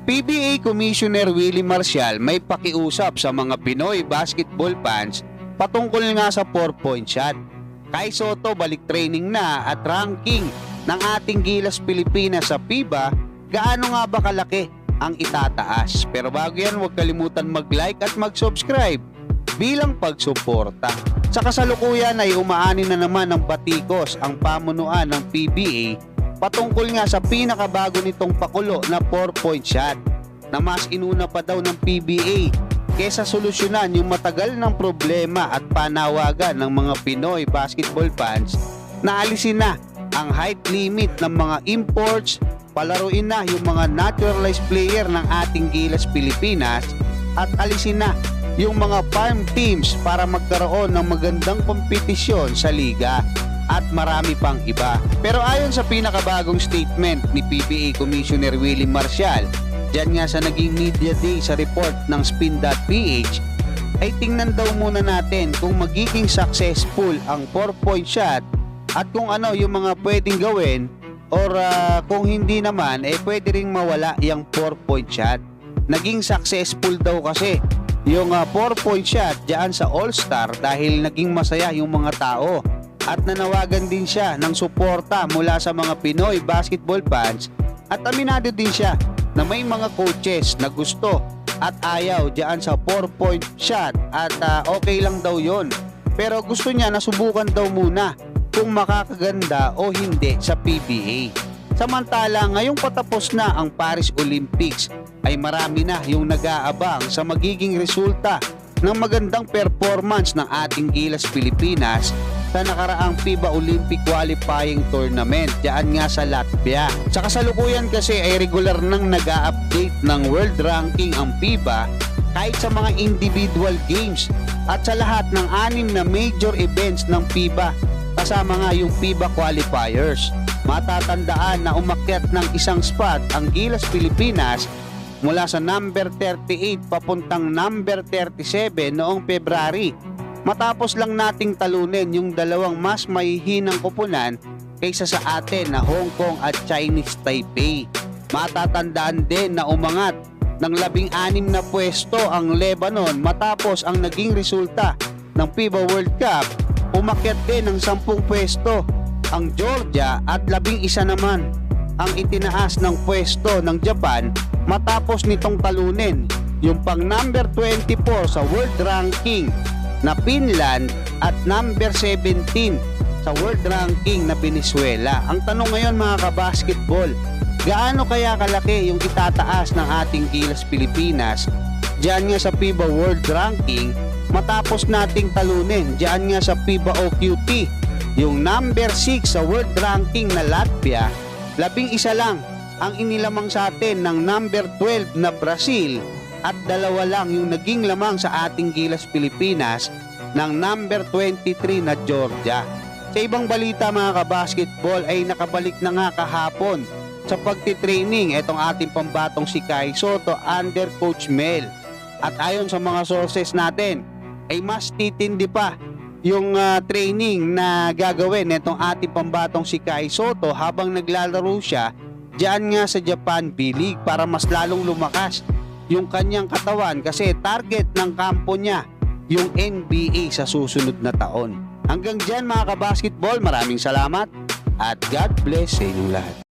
PBA Commissioner Willie Marcial may pakiusap sa mga Pinoy basketball fans patungkol nga sa 4-point shot. Kai Soto balik training na at ranking ng ating Gilas Pilipinas sa FIBA, gaano nga ba kalaki ang itataas? Pero bago yan, huwag kalimutan mag-like at mag-subscribe bilang pagsuporta. Sa kasalukuyan ay umaani na naman ng batikos ang pamunuan ng PBA patungkol nga sa pinakabago nitong pakulo na 4-point shot. Na mas inuna pa daw ng PBA kesa solusyonan yung matagal ng problema at panawagan ng mga Pinoy basketball fans na alisin na ang height limit ng mga imports, palaruin na yung mga naturalized player ng ating Gilas Pilipinas at alisin na yung mga farm teams para magkaroon ng magandang kompetisyon sa liga at marami pang iba. Pero ayon sa pinakabagong statement ni PBA Commissioner Willie Marcial, dyan nga sa naging media day sa report ng spin.ph, ay tingnan daw muna natin kung magiging successful ang 4-point shot at kung ano yung mga pwedeng gawin or ah, kung hindi naman, eh pwede ring mawala yung 4-point shot. Naging successful daw kasi yung 4-point shot dyan sa All-Star dahil naging masaya yung mga tao at nanawagan din siya ng suporta mula sa mga Pinoy basketball fans at aminado din siya na may mga coaches na gusto at ayaw diyan sa 4-point shot at ah, okay lang daw yon pero gusto niya na subukan daw muna kung makakaganda o hindi sa PBA. Samantala, ngayong patapos na ang Paris Olympics ay marami na yung nag-aabang sa magiging resulta ng magandang performance ng ating Gilas Pilipinas sa nakaraang FIBA Olympic Qualifying Tournament diyan nga sa Latvia. Sa kasalukuyan kasi ay regular nang nag update ng world ranking ang FIBA kahit sa mga individual games at sa lahat ng anim na major events ng FIBA kasama nga yung FIBA qualifiers. Matatandaan na umakyat ng isang spot ang Gilas Pilipinas mula sa number 38 papuntang number 37 noong February. Matapos lang nating talunin yung dalawang mas mahihinang kupunan kaysa sa atin na Hong Kong at Chinese Taipei. Matatandaan din na umangat ng labing anim na pwesto ang Lebanon matapos ang naging resulta ng FIBA World Cup. Umakyat din ng sampung pwesto ang Georgia at labing isa naman ang itinaas ng pwesto ng Japan matapos nitong talunin yung pang number 24 sa world ranking na Finland at number 17 sa world ranking na Venezuela. Ang tanong ngayon mga kabasketball, gaano kaya kalaki yung itataas ng ating Gilas Pilipinas diyan nga sa FIBA World Ranking matapos nating talunin diyan nga sa FIBA OQT yung number 6 sa world ranking na Latvia labing isa lang ang inilamang sa atin ng number 12 na Brazil at dalawa lang yung naging lamang sa ating Gilas Pilipinas ng number 23 na Georgia. Sa ibang balita mga kabasketball ay nakabalik na nga kahapon sa pagtitraining itong ating pambatong si Kai Soto under Coach Mel. At ayon sa mga sources natin ay mas titindi pa yung ah, training na gagawin nitong ating pambatong si Kai Soto habang naglalaro siya diyan nga sa Japan B-League para mas lalong lumakas yung kanyang katawan kasi target ng kampo niya yung NBA sa susunod na taon. Hanggang dyan mga kabasketball, maraming salamat at God bless sa inyong lahat.